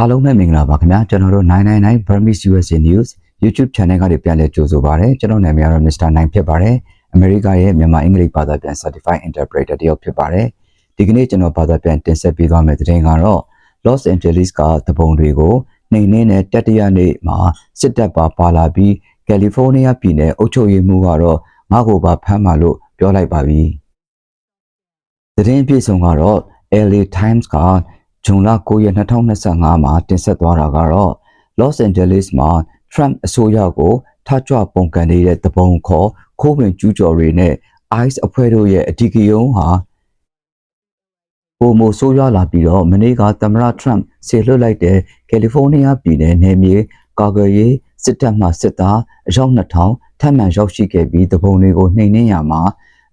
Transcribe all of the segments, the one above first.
အားလုံးပဲမင်္ဂလာပါခင်ဗျာကျွန်တော်တို့999 Burmese USA News YouTube channel ကနေပြန်လည်ကြိုဆိုပါရစေကျွန်တော်နာမည်ကတော့ Mr. 9ဖြစ်ပါတယ်အမေရိကရဲ့မြန်မာအင်္ဂလိပ်ဘာသာပြန် Certified Interpreter တယောက်ဖြစ်ပါတယ်ဒီကနေ့ကျွန်တော်ဘာသာပြန်တင်ဆက်ပေးသွားမယ့်သတင်းကတော့ Los Angeles ကတပုံတွေကိုနှိမ်နှင်းတဲ့တတိယနေ့မှာစစ်တပ်ပါပါလာပြီးကယ်လီဖိုးနီးယားပြည်နယ်အုပ်ချုပ်ရေးမှူးကတော့ငါ့ကိုပါဖမ်းပါလို့ပြောလိုက်ပါပြီသတင်းအပြည့်စုံကတော့ LA Times က ဇွန်လ9ရက်2025မှာတင်ဆက်သွားတာကတော့ Los Angeles မှာ Trump အစိုးရကိုထကြွပုံကန်နေတဲ့တပုံခေါ်ခိုးဝင်ကျူးကျော်တွေနဲ့ ICE အဖွဲ့တို့ရဲ့အဓိကရုဏ်းဟာပုံမဆိုးရွားလာပြီးတော့မနေ့ကသမ္မတ Trump ဆေလွတ်လိုက်တဲ့ကယ်လီဖိုးနီးယားပြည်နယ်နယ်မြေကာကွယ်ရေးစစ်တပ်မှစစ်သားအယောက်2000ထပ်မံရောက်ရှိခဲ့ပြီးတပုံတွေကိုနှိမ်နင်းရမှာ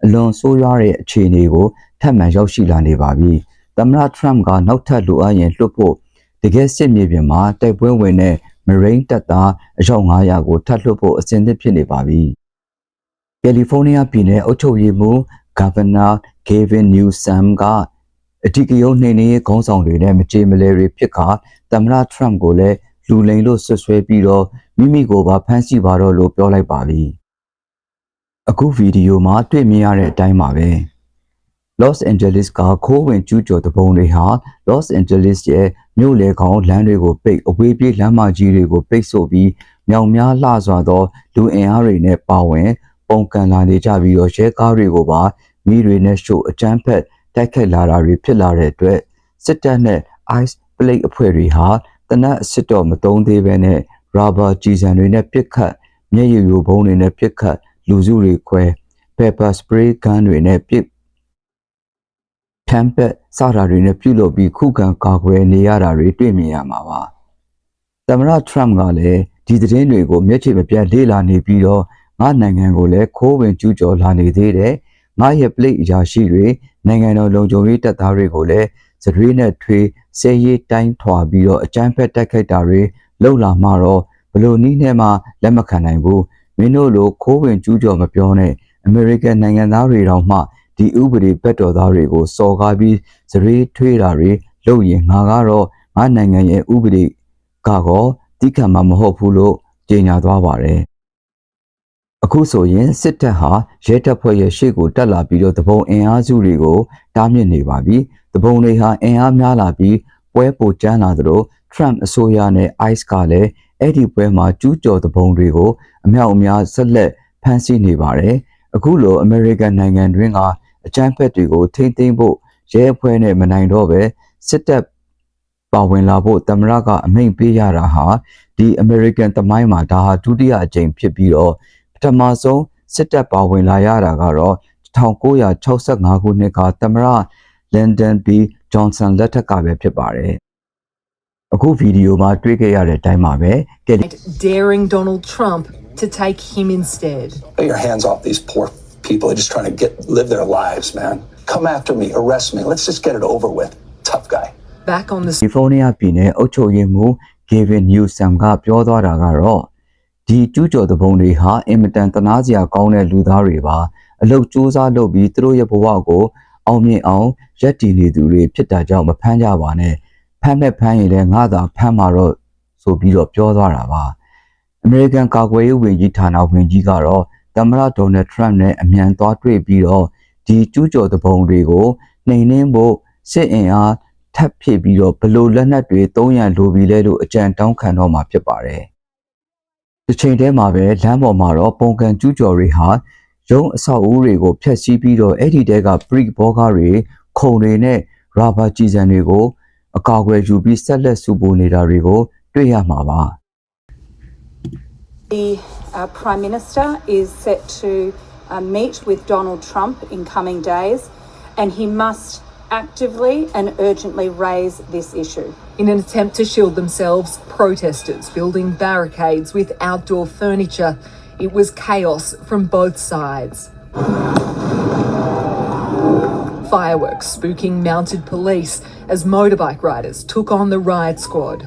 အလွန်ဆိုးရွားတဲ့အခြေအနေကိုထပ်မံရောက်ရှိလာနေပါပြီ။ သမ္မတ Trump ကနောက်ထပ်လိုအပ်ရင်လွှတ်ဖို့တကယ်စစ်မြေပြင်မှာတိုက်ပွဲဝင်တဲ့ Marine တပ်သားအယောက်900ကိုထပ်လွှတ်ဖို့အစဉ်သင့်ဖြစ်နေပါပြီ။ကယ်လီဖိုးနီးယားပြည်နယ်အုပ်ချုပ်ရေးမှူး Governor Gavin Newsom ကအထူးကရုံးနှိမ်နင်းရေးခေါင်းဆောင်တွေနဲ့မကြေမလဲတွေဖြစ်ခါသမ္မတ Trump ကိုလည်းလူလိမ်လို့ဆွဆွဲပြီးတော့မိမိကိုပါဖမ်းဆီးပါတော့လို့ပြောလိုက်ပါပြီ။အခုဗီဒီယိုမှာတွေ့မြင်ရတဲ့အတိုင်းပါပဲ။ Los Angeles ကခိုးဝင်ကျူးကျော်တဲ့ပုံတွေဟာ Los Angeles ရဲ့မြို့လေကောင်လမ်းတွေကိုပိတ်အဝေးပြေးလမ်းမကြီးတွေကိုပိတ်ဆို့ပြီးမြောင်များလှစွာသောလူအင်အားတွေနဲ့ပါဝင် ပုံကန်လာနေကြပြီးတော့ရဲကားတွေကိုပါမိတွေနဲ့ရှို့အကြမ်းဖက်တိုက်ခတ်လာတာတွေဖြစ်လာတဲ့အတွက်စစ်တပ်နဲ့ ICE plate အဖွဲ့တွေဟာတနက်အစစ်တော်မသုံးသေးဘဲနဲ့ rubber ကြီးစံတွေနဲ့ပစ်ခတ်မျက်ရည်ယိုဘုံတွေနဲ့ပစ်ခတ်လူစုတွေခွဲ pepper spray gun တွေနဲ့ပစ် ဖမ်းပက်စတာတွေနဲ့ပြုလုပ်ပြီးခုခံကာကွယ်နေရတာတွေတွေ့မြင်ရမှာပါသမ္မတ Trump ကလည်းဒီသတင်းတွေကိုမျက်ခြေမပြတ်လေ့လာနေပြီးတော့ငါနိုင်ငံကိုလည်းခိုးဝင်ကျူးကျော်လာနေသေးတယ်ငါရဲ့ plate အရာရှိတွေနိုင်ငံတော်လုံခြုံရေးတပ်သားတွေကိုလည်းစရွေးနဲ့ထွေးဆဲရေးတိုင်းထွာပြီးတော့အကြမ်းဖက်တိုက်ခိုက်တာတွေလှုပ်လာမှတော့ဘလို့နီးနဲ့မှလက်မခံနိုင်ဘူးမင်းတို့လိုခိုးဝင်ကျူးကျော်မပြောနဲ့အမေရိကန်နိုင်ငံသားတွေတောင်မှ ဒီဥပဒေဘက်တော်သားတွေကိုစော်ကားပြီးစရွေးထွေးတာတွေလုပ်ရင်ငါကတော့ငါနိုင်ငံရဲ့ဥပဒေကတော့တိခံမှာမဟုတ်ဘူးလို့ကြေညာသွားပါတယ်အခုဆိုရင်စစ်တပ်ဟာရဲတပ်ဖွဲ့ရဲ့ရှေ့ကိုတက်လာပြီးတော့တပုံအင်အားစုတွေကိုတားမြစ်နေပါပြီတပုံတွေဟာအင်အားများလာပြီးပွဲပိုကျန်းလာသလို Trump အစိုးရနဲ့ ICE ကလည်းအဲ့ဒီပွဲမှာကျူးကျော်တပုံတွေကိုအမြောက်အများဆက်လက်ဖမ်းဆီးနေပါတယ်အခုလို American နိုင်ငံတွင်းက အကြမ်းဖက်တွေကိုထိမ့်သိမ်းဖို့ရဲအဖွဲ့နဲ့မနိုင်တော့ပဲစစ်တပ်ပါဝင်လာဖို့သမ္မတကအမိန့်ပေးရတာဟာဒီ American သမိုင်းမှာဒါဟာဒုတိယအကြိမ်ဖြစ်ပြီးတော့ပထမဆုံးစစ်တပ်ပါဝင်လာရတာကတော့1965ခုနှစ်ကသမ္မတလန်ဒန်ဘီဂျွန်ဆန်လက်ထက်ကပဲဖြစ်ပါတယ်အခုဗီဒီယိုမှာတွေ့ခဲ့ရတဲ့အတိုင်းပါပဲကယ်လီ daring Donald Trump to take him instead. Get your hands off these poor people. They're just trying to get live their lives, man. Come after me, arrest me. Let's just get it over with. Tough guy. Back on the ကယ်လီဖိုးနီးယားပြည်နယ်အုပ်ချုပ်ရေးမှူး Gavin Newsom ကပြောသွားတာကတော့ဒီကျူးကျော်တဲ့ဘုံတွေဟာအင်မတန်တနာစရာကောင်းတဲ့လူသားတွေပါအလုတ်စူးစမ်းလုပ်ပြီးသူတို့ရဲ့ဘဝကိုအောင်မြင်အောင်ရက်တည်နေသူတွေဖြစ်တာကြောင့်မဖမ်းကြပါနဲ့ဖမ်းမဲ့ဖမ်းရင်လည်းငါသာဖမ်းမှာတော့ဆိုပြီးတော့ပြောသွားတာပါအမေရိကန်ကာကွယ်ရေးဝန်ကြီးဌာနဝန်ကြီးကတော့ သမ္မတဒေါ်နယ်ထရမ့်နဲ့အမြန်သွားတွေ့ပြီးတော့ဒီကျူးကျော်တဲ့ဘုံတွေကိုနှိမ်နင်းဖို့စစ်အင်အားထပ်ဖြစ်ပြီးတော့ဘလို့လက်နက်တွေသုံးရန်လိုပြီလဲလို့အကြံတောင်းခံတော့မှာဖြစ်ပါတယ်။ဒီချိန်တည်းမှာပဲလမ်းပေါ်မှာတော့ပုံကန်ကျူးကျော်တွေဟာရုံးအဆောက်အဦတွေကိုဖျက်ဆီးပြီးတော့အဲ့ဒီတဲက brick ဘောကားတွေခုံတွေနဲ့ rubber ကြီးစံတွေကိုအကာအကွယ်ယူပြီးဆက်လက်စုပိုနေတာတွေကိုတွေ့ရမှာပါ။ The uh, Prime Minister is set to uh, meet with Donald Trump in coming days, and he must actively and urgently raise this issue. in an attempt to shield themselves, protesters building barricades with outdoor furniture. It was chaos from both sides. Fireworks spooking mounted police as motorbike riders took on the riot squad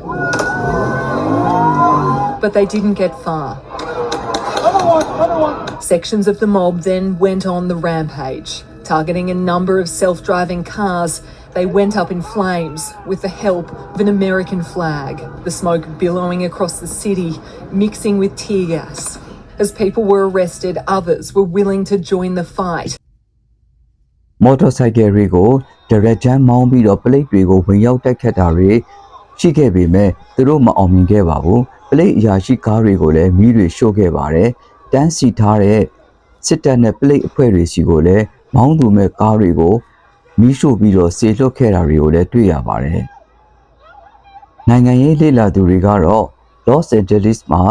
But they didn't get far. Sections of the mob then went on the rampage, targeting a number of self driving cars They went up in flames with the help of an American flag, the smoke billowing across the city, mixing with tear gas. As people were arrested, others were willing to join the fight. မော်တော်ဆိုင်ကယ်တွေကိုဒရက်ဂျန်မောင်းပြီးတော့ပလိတ်တွေကိုဝင်ရောက်တိုက်ခတ်တာတွေရှိခဲ့ပေမဲ့သူတို့မအောင်မြင်ခဲ့ပါဘူး ပလိတ်အရာရှိကားတွေကိုလည်းမီးတွေရှို့ခဲ့ပါတယ်တန်းစီထားတဲ့စစ်တပ်နဲ့ပလိတ်အဖွဲ့တွေစီကိုလည်းမောင်းသူမဲ့ကားတွေကိုမီးရှို့ပြီးတော့ဆေလွတ်ခဲ့တာတွေကိုလည်းတွေ့ရပါတယ်နိုင်ငံရေးလေလာသူတွေကတော့ Los Angeles မှာ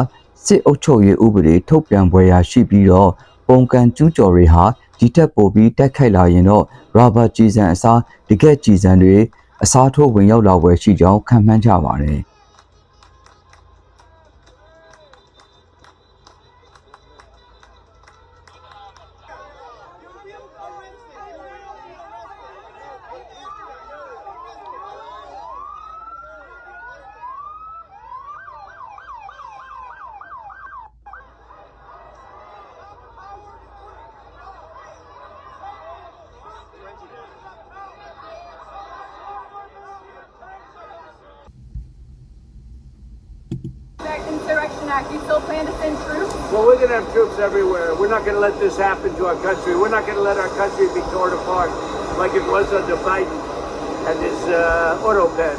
စစ်အုပ်ချုပ်ရေးဥပဒေထုတ်ပြန်ပွဲရရှိပြီးတော့ပုံကန်ကျူးကျော်တွေဟာဒီထက်ပိုပြီးတက်ခိုက်လာရင်တော့ရာဘာကြည်စံအစားတကက်ကြည်စံတွေအစားထိုးဝင်ရောက်လာပွဲရှိကြောင်းခံမှန်းကြပါတယ်။ Insurrection Act, you still plan to send troops? Well, we're going to have troops everywhere. We're not going to let this happen to our country. We're not going to let our country be torn apart like it was under Biden and his uh, auto pen.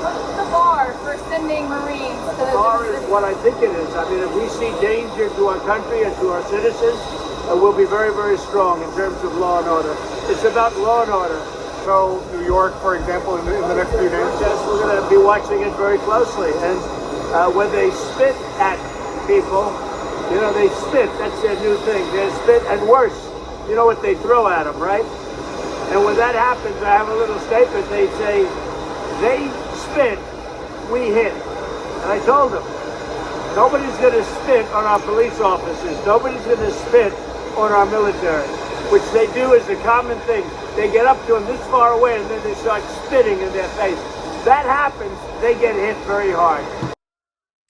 What's the bar for sending Marines to The bar is what I think it is. I mean, if we see danger to our country and to our citizens, uh, we'll be very, very strong in terms of law and order. It's about law and order. So New York, for example, in the, in the next few days? Yes, we're going to be watching it very closely. And uh, when they spit at people, you know, they spit. That's their new thing. They spit, and worse, you know what they throw at them, right? And when that happens, I have a little statement. They say, they spit, we hit. And I told them, nobody's going to spit on our police officers. Nobody's going to spit on our military, which they do is a common thing. They get up to them this far away and then they start spitting in their face. That happens, they get hit very hard.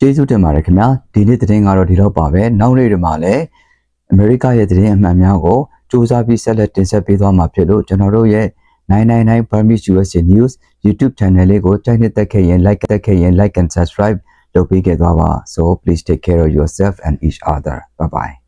ကျေးဇူးတင်ပါတယ်ခင်ဗျာဒီနေ့သတင်းကတော့ဒီလောက်ပါပဲနောက်နေ့တွေမှာလည်းအမေရိကရဲ့သတင်းအမှန်များကိုစူးစမ်းပြီးဆက်လက်တင်ဆက်ပေးသွားမှာဖြစ်လို့ကျွန်တော်တို့ရဲ့999 Burmese USA News YouTube channel လေးကိုကြိုက်နေတဲ့ခဲ့ရင် like တဲ့ခဲ့ရင် like and subscribe လုပ်ပေးခဲ့သွားပါ so please take care of yourself and each other bye bye